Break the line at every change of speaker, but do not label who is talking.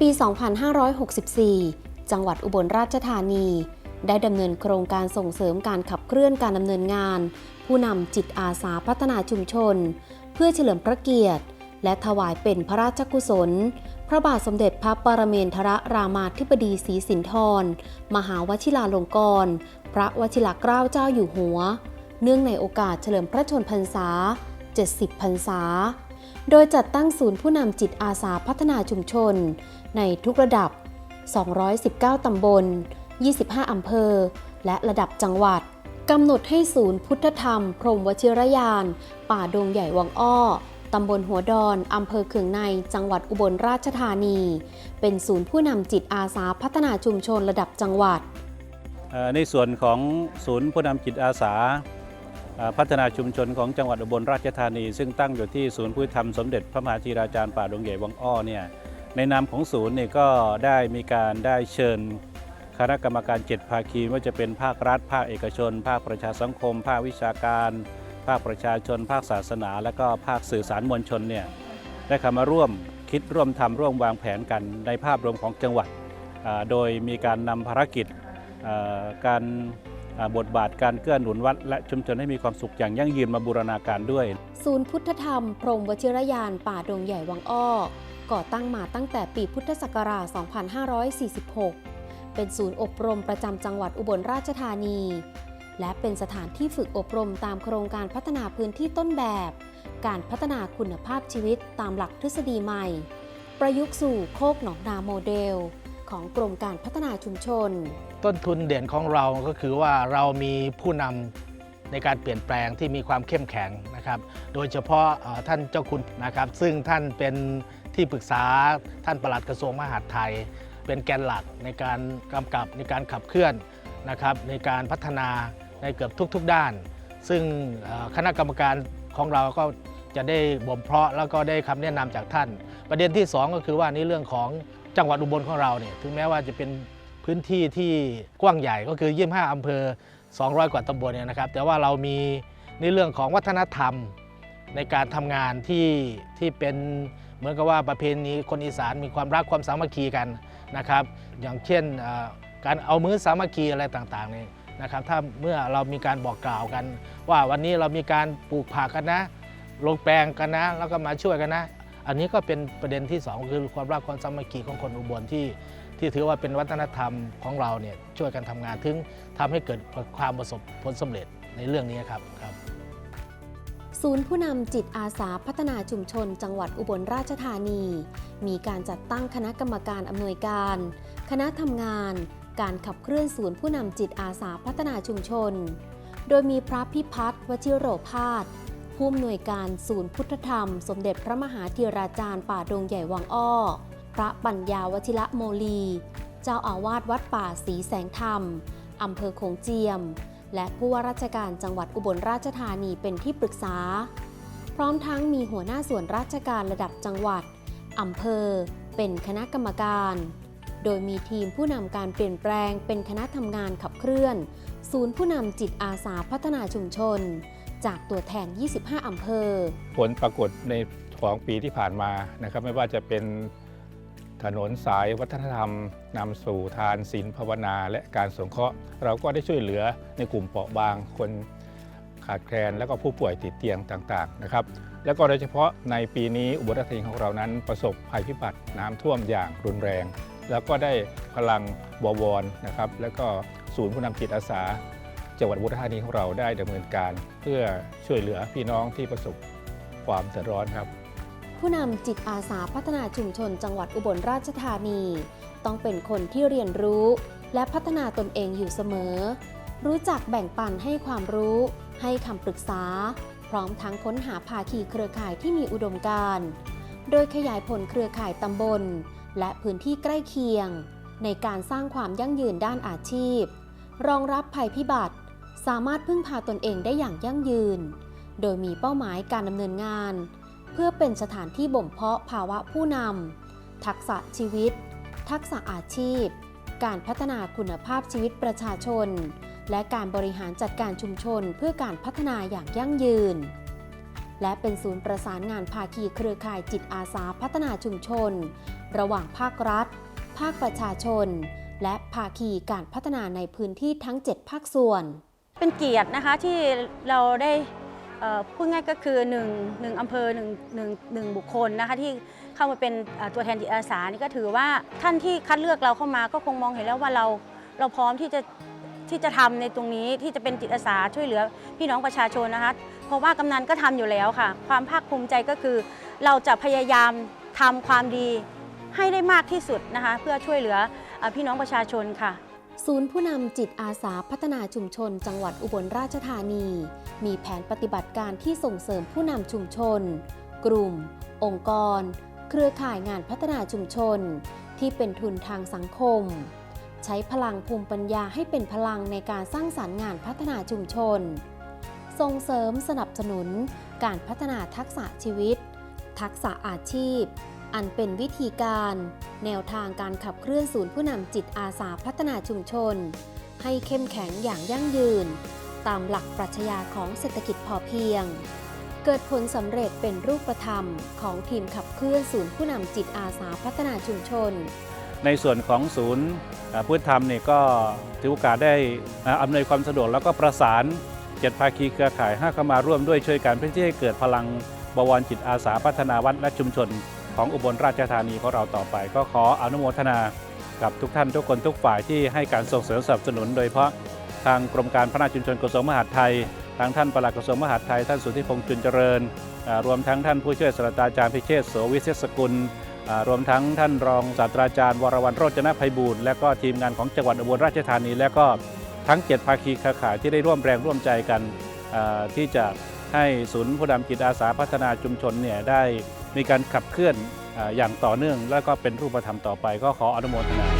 ปี 2564 จังหวัดอุบลราชธานี ได้ดำเนินโครงการส่งเสริมการขับเคลื่อนการดำเนินงาน ผู้นำจิตอาสาพัฒนาชุมชน เพื่อเฉลิมพระเกียรติ และถวายเป็นพระราชกุศล พระบาทสมเด็จพระปรเมนทรรามาธิบดีศรีสินธร มหาวชิราลงกรณ์พระวชิรเกล้าเจ้าอยู่หัว เนื่องในโอกาสเฉลิมพระชนพรรษา 70 พรรษา โดยจัดตั้งศูนย์ผู้นำจิตอาสาพัฒนาชุมชน ในทุกระดับ 219 ตำบล 25 อำเภอ และระดับจังหวัดกำหนดให้ศูนย์พุทธธรรม พรหมวชิรยาน ป่าดงใหญ่วังอ้อ ตำบลหัวดอน อำเภอเขืองใน จังหวัดอุบลราชธานี เป็นศูนย์ผู้นำจิตอาสาพัฒนาชุมชนระดับจังหวัด
ในส่วนของศูนย์ผู้นำจิตอาสา พัฒนาชุมชนของจังหวัดอุบลราชธานี ซึ่งตั้งอยู่ที่ศูนย์พุทธธรรมสมเด็จพระมหาธีราจารย์ป่าดงใหญ่วังอ้อเนี่ยในนามของศูนย์เนี่ยก็ได้มีการได้เชิญ คณะกรรมการเจ็ดภาคีว่าจะเป็นภาครัฐ ภาคเอกชน ภาคประชาสังคม ภาควิชาการ ภาคประชาชน ภาคศาสนา และก็ภาคสื่อสารมวลชนเนี่ยได้เข้ามาร่วมคิดร่วมทำร่วมวางแผนกันในภาพรวมของจังหวัด โดยมีการนำภารกิจการ บทบาทการเกื้อหนุนวัด และชุมชนให้มีความสุขอย่างยั่งยืนมาบูรณาการด้วย
ศูนย์พุทธธรรม พรมวชิรยานป่าดงใหญ่วังอ้อ ก่อตั้งมาตั้งแต่ปีพุทธศักราช 2546 เป็นศูนย์อบรมประจำจังหวัดอุบลราชธานี และเป็นสถานที่ฝึกอบรมตามโครงการพัฒนาพื้นที่ต้นแบบ การพัฒนาคุณภาพชีวิตตามหลักทฤษฎีใหม่ ประยุกต์สู่โคกหนองนาโมเดล ของกรมการพัฒนาชุมชน
ต้นทุนเด่นของเราก็คือว่าเรามีผู้นำในการเปลี่ยนแปลงที่มีความเข้มแข็งนะครับ โดยเฉพาะท่านเจ้าคุณนะครับ ซึ่งท่านเป็นที่ปรึกษาท่านปลัดกระทรวงมหาดไทย เป็นแกนหลักในการกำกับในการขับเคลื่อนนะครับในการพัฒนาในเกือบทุกๆด้าน ซึ่งคณะกรรมการของเราก็จะได้บ่มเพาะแล้วก็ได้คำแนะนำจากท่าน ประเด็นที่สองก็คือว่าในเรื่องของ จังหวัดอุบลของเราเนี่ยถึงแม้ว่าจะเป็นพื้นที่ที่กว้างใหญ่ก็คือ 25 อำเภอ 200 กว่าตำบลเนี่ยนะครับ แต่ว่าเรามีในเรื่องของวัฒนธรรมในการทำงานที่ที่เป็นเหมือนกับว่าประเพณีคนอีสานมีความรักความสามัคคีกันนะครับ อย่างเช่นการเอามือสามัคคีอะไรต่างๆเนี่ยนะครับ ถ้าเมื่อเรามีการบอกกล่าวกัน ว่าวันนี้เรามีการปลูกผักกันนะ ลงแปลงกันนะ แล้วก็มาช่วยกันนะ อันนี้ก็เป็นประเด็นที่สองคือความรักความสามัคคีของคนอุบลที่ ที่ถือว่าเป็นวัฒนธรรมของเราเนี่ยช่วยกันทำงานถึงทำให้เกิดความประสบผลสำเร็จในเรื่องนี้ครับครับ
ศูนย์ผู้นำจิตอาสาพัฒนาชุมชน จังหวัดอุบลราชธานี มีการจัดตั้งคณะกรรมการอำนวยการ คณะทำงาน การขับเคลื่อนศูนย์ผู้นำจิตอาสาพัฒนาชุมชน โดยมีพระพิพัฒน์วชิโรพาส ผู้อำนวยการศูนย์พุทธธรรม สมเด็จพระมหาธีราจารย์ป่าดงใหญ่วังอ้อ พระปัญญาวชิระโมลี เจ้าอาวาสวัดป่าศรีแสงธรรม อำเภอโขงเจียม และผู้ว่าราชการจังหวัดอุบลราชธานีเป็นที่ปรึกษา พร้อมทั้งมีหัวหน้าส่วนราชการระดับจังหวัด อำเภอ เป็นคณะกรรมการ โดยมีทีมผู้นำการเปลี่ยนแปลงเป็นคณะทำงานขับเคลื่อน ศูนย์ผู้นำจิตอาสาพัฒนาชุมชน จากตัวแทน 25 อำเภอ
ผลปรากฏในของปีที่ผ่านมานะครับ ไม่ว่าจะเป็นถนนสายวัฒนธรรมนำสู่ทานศีลภาวนา และการสงเคราะห์ เราก็ได้ช่วยเหลือในกลุ่มเปราะบางคนขาดแคลน และก็ผู้ป่วยติดเตียงต่างๆนะครับ แล้วก็โดยเฉพาะในปีนี้อุบลราชธานีของเรานั้นประสบภัยพิบัติน้ำท่วมอย่างรุนแรง แล้วก็ได้พลังบวรนะครับ แล้วก็ศูนย์ผู้นำจิตอาสา จังหวัดอุบลราชธานีของเราได้ดำเนินการเพื่อช่วยเหลือพี่น้องที่ประสบความเดือดร้อนครับ
ผู้นำจิตอาสาพัฒนาชุมชนจังหวัดอุบลราชธานี ต้องเป็นคนที่เรียนรู้ และพัฒนาตนเองอยู่เสมอ รู้จักแบ่งปันให้ความรู้ ให้คำปรึกษา พร้อมทั้งค้นหาภาคีเครือข่ายที่มีอุดมการณ์โดยขยายผลเครือข่ายตำบล และพื้นที่ใกล้เคียง ในการสร้างความยั่งยืนด้านอาชีพ รองรับภัยพิบัติ สามารถพึ่งพาตนเองได้อย่างยั่งยืน โดยมีเป้าหมายการดำเนินงาน เพื่อเป็นสถานที่บ่มเพาะภาวะผู้นำทักษะชีวิต ทักษะอาชีพ การพัฒนาคุณภาพชีวิตประชาชน และการบริหารจัดการชุมชนเพื่อการพัฒนาอย่างยั่งยืน และเป็นศูนย์ประสานงานภาคีเครือข่ายจิตอาสาพัฒนาชุมชน ระหว่างภาครัฐ ภาคประชาชนและภาคีการพัฒนาในพื้นที่ทั้ง 7 ภาคส่วน
เป็นเกียรตินะคะที่เราได้พูดง่ายก็คือหนึ่งหนึ่งอำเภอหนึ่งหนึ่งหนึ่งบุคคลนะคะที่เข้ามาเป็นตัวแทนจิตอาสานี่ก็ถือว่าท่านที่คัดเลือกเราเข้ามาก็คงมองเห็นแล้วว่าเราเราพร้อมที่จะที่จะทำในตรงนี้ที่จะเป็นจิตอาสาช่วยเหลือพี่น้องประชาชนนะคะเพราะว่ากำนันก็ทำอยู่แล้วค่ะ ความภาคภูมิใจก็คือ เราจะพยายามทำความดีให้ได้มากที่สุดนะคะเพื่อช่วยเหลือพี่น้องประชาชนค่ะ
ศูนย์ผู้นำจิตอาสาพัฒนาชุมชน จังหวัดอุบลราชธานี มีแผนปฏิบัติการที่ส่งเสริมผู้นำชุมชน กลุ่ม องค์กร เครือข่ายงานพัฒนาชุมชน ที่เป็นทุนทางสังคม ใช้พลังภูมิปัญญาให้เป็นพลังในการสร้างสารรค์งานพัฒนาชุมชน ส่งเสริมสนับสนุน การพัฒนาทักษะชีวิต ทักษะอาชีพ อันเป็นวิธีการ แนวทางการขับเคลื่อนศูนย์ผู้นำจิตอาสาพัฒนาชุมชน ให้เข้มแข็งอย่างยั่งยืน ตามหลักปรัชญาของเศรษฐกิจพอเพียง เกิดผลสำเร็จเป็นรูปธรรม ของทีมขับเคลื่อนศูนย์ผู้นำจิตอาสาพัฒนาชุมชน
ในส่วนของศูนย์พุทธธรรมเนี่ยก็ถือโอกาสได้อำนวยความสะดวกแล้วก็ประสานเจ็ดภาคีเครือข่ายให้เข้ามาร่วมด้วยช่วยกันเพื่อที่ให้เกิดพลังบวรจิตอาสาพัฒนาวัดและชุมชน ของอุบลราชธานีของเราต่อไป ก็ขออนุโมทนากับทุกท่านทุกคนทุกฝ่ายที่ให้การส่งเสริมสนับสนุน โดยเฉพาะทางกรมการพัฒนาชุมชนกระทรวงมหาดไทย ทางท่านปลัดกระทรวงมหาดไทย ท่านสุทธิพงษ์จุนเจริญ รวมทั้งท่านผู้ช่วยศาสตราจารย์พิเชษฐ์โสวิเศษสกุล รวมทั้งท่านรองศาสตราจารย์วรวรรณโรจนภัยบูรณ์และก็ทีมงานของจังหวัดอุบลราชธานี และก็ทั้งเจ็ดภาคีเครือข่ายที่ได้ร่วมแรงร่วมใจกันที่จะให้ศูนย์ผู้นำจิตอาสาพัฒนาชุมชนเนี่ยได้ มีการขับเคลื่อนอย่างต่อเนื่อง และก็เป็นรูปธรรมต่อไป ก็ขออนุโมทนา